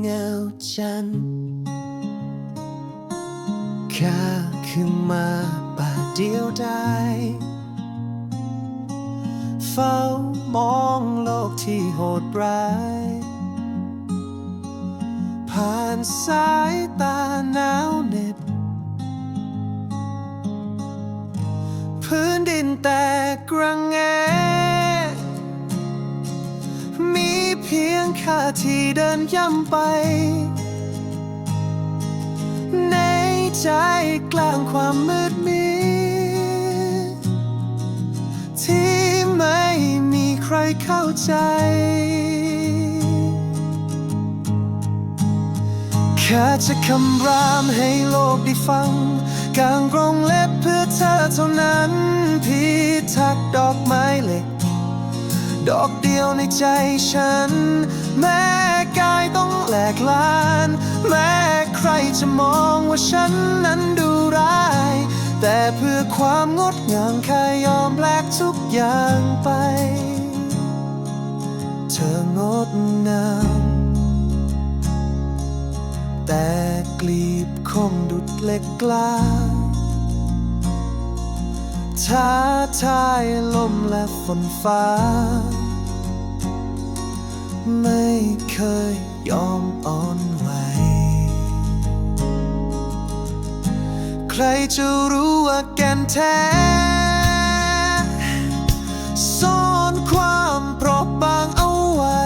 เงาจันข้าขึ้นมาป่าเดียวดายเฝ้ามองโลกที่โหดร้าย ผ่านสายตา ที่เดินย่ำไป ในใจกลางความมืดมิดที่ไม่มีใครเข้าใจ แค่จะคำรามให้โลกได้ฟังกางกรงเล็บเพื่อเธอเท่านั้นพิทักดอกไม้เหล็กดอ ยวในใจฉัน แม้กายต้องแหลกลาน แม้ใครจะมองว่าฉันนั้นดูร้าย แต่เพื่อความงดงามข้ายอมแลกทุกอย่างไป เธองดงามแต่กลีบคมดุดเล็กกล้าท้าทายลมและฝนฟ้า ไม่เคยยอมอ่อนไหว ใครจะรู้ว่าแก่นแท้ซ่อนความเปราะบางเอาไว้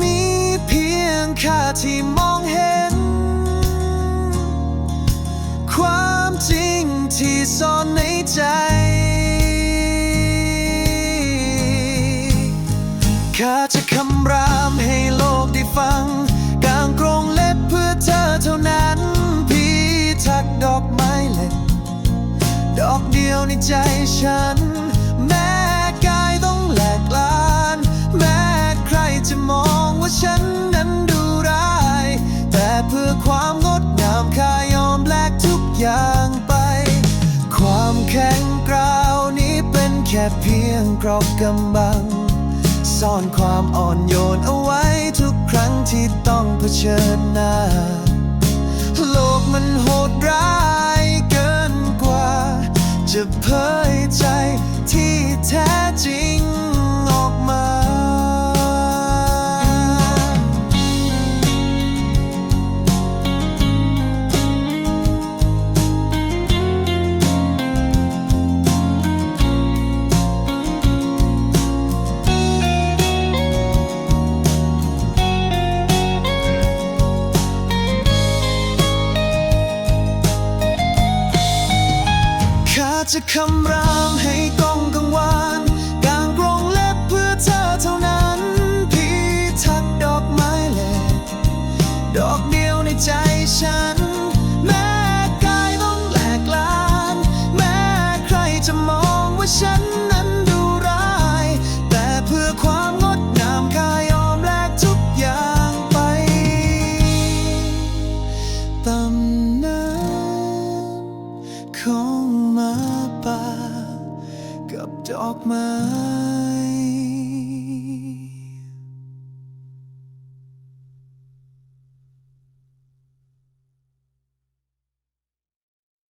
มีเพียงข้าที่มองเห็น ความจริงที่ซ่อนำรามให้โลกได้ฟัง กางกรงเล็บเพื่อเธอเท่านั้นพิทักดอกไม้เล็กดอกเดียวในใจฉัน แม้กายต้องแหลกลาน แม้ใครจะมองว่าฉันนั้นดูร้าย แต่เพื่อความงดงามข้ายอมแลกทุกอย่างไป ความแข็งกร้าวนี้เป็นแค่เพียงกรอบกำบัง ซ่อนความอ่อนโยนเอาไว้ทุกครั้งที่ต้องเผชิญหน้า โลกมันโหดร้ายเกินกว่าจะเพ้อ จะคำรามให้ ออกมา